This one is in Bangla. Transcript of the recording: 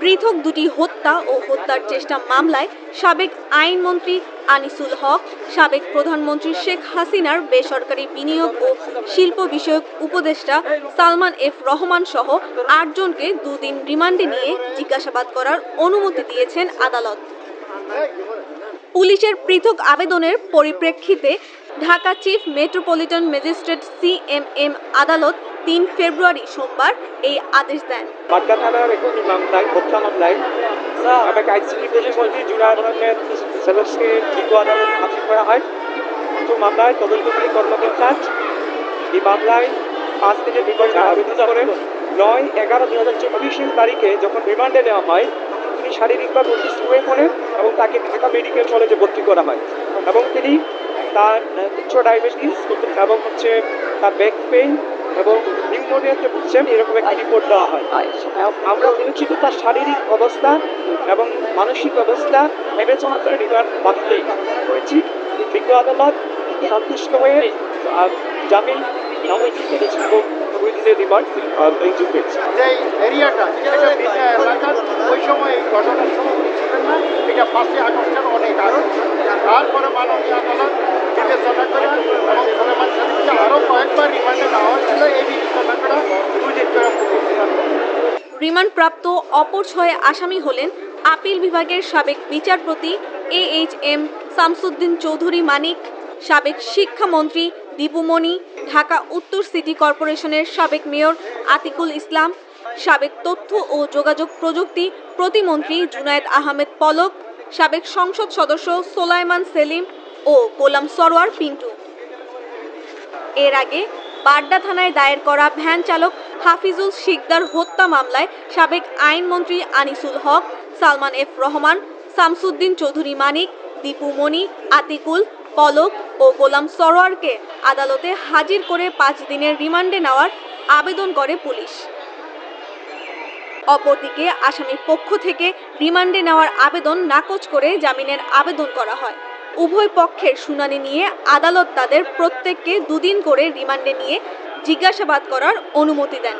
পৃথক দুটি হত্যা ও হত্যার চেষ্টা মামলায় সাবেক আইনমন্ত্রী আনিসুল হক, সাবেক প্রধানমন্ত্রী শেখ হাসিনার বেসরকারি বিনিয়োগ ও শিল্প বিষয়ক উপদেষ্টা সালমান এফ রহমান সহ আটজনকে দুদিন রিমান্ডে নিয়ে জিজ্ঞাসাবাদ করার অনুমতি দিয়েছেন আদালত। পুলিশের পৃথক আবেদনের পরিপ্রেক্ষিতে Dhaka chief metropolitan magistrate CMM আদালত তিন ফেব্রুয়ারি সোমবার এই আদেশ দেন। বাড্ডা থানার মামলায় জুনায়দ আহমেদ সেলসকে দীর্ঘ আদালত হাজির করা হয়। কিন্তু মামলায় তদন্তকারী কর্মকর্তা এই মামলায় পাঁচ আবেদন করে নয় এগারো দুই হাজার চব্বিশের তারিখে যখন রিমান্ডে নেওয়া হয় তিনি শারীরিকভাবে অসুস্থ হয়ে পড়েন এবং তাকে ঢাকা মেডিকেল কলেজে ভর্তি করা হয়। এবং তিনি তার উচ্চ ডায়াবেটিস এবং হচ্ছে তার ব্যাক পেইন এবং নিউমোনিয়াতে ভুগছেন এরকম একটি রিপোর্ট দেওয়া হয়। আমরা পরিচিত তার শারীরিক অবস্থা এবং মানসিক অবস্থা বিবেচনা করে রিমান্ড বাতিল করেছি। বিজ্ঞ আদালত সন্তুষ্ট হয়ে জামিন নামে দিয়েছে এবং উইদিনের রিমান্ড মঞ্জুর করেছে যে এরিয়াটা এটা বিনা এলাকার ওই সময় এই ঘটনার সময় উনি ছিলেন না এটা পাঁচই আগস্টের অনেক আগে তারপরে মাননীয় আদালত বিবেচনা করে এবং সলেমান সাহেবকে আরও কয়েকবার রিমান্ডে নেওয়া হয়েছিল এই বিবেচনা করে দুই দিন করে প্রতিষ্ঠান রিমান্ডপ্রাপ্ত অপর ছয় আসামি হলেন আপিল বিভাগের সাবেক বিচারপতি A H M Shamsuddin Chowdhury Manik, সাবেক শিক্ষামন্ত্রী দীপুমণি, ঢাকা উত্তর সিটি কর্পোরেশনের সাবেক মেয়র আতিকুল ইসলাম, সাবেক তথ্য ও যোগাযোগ প্রযুক্তি প্রতিমন্ত্রী জুনায়েদ আহমেদ পলক, সাবেক সংসদ সদস্য সোলাইমান সেলিম ও গোলাম সরোয়ার পিন্টু। এর আগে বাড্ডা থানায় দায়ের করা ভ্যান চালক হাফিজুল শিকদার হত্যা মামলায় সাবেক আইনমন্ত্রী আনিসুল হক, সালমান এফ রহমান, শামসুদ্দিন চৌধুরী মানিক, দীপু মনি, আতিকুল, পলক ও গোলাম সরোয়ারকে আদালতে হাজির করে পাঁচ দিনের রিমান্ডে নেওয়ার আবেদন করে পুলিশ। অপরদিকে আসামির পক্ষ থেকে রিমান্ডে নেওয়ার আবেদন নাকচ করে জামিনের আবেদন করা হয়। উভয় পক্ষের শুনানি নিয়ে আদালত তাদের প্রত্যেককে দুদিন করে রিমান্ডে নিয়ে জিজ্ঞাসাবাদ করার অনুমতি দেন।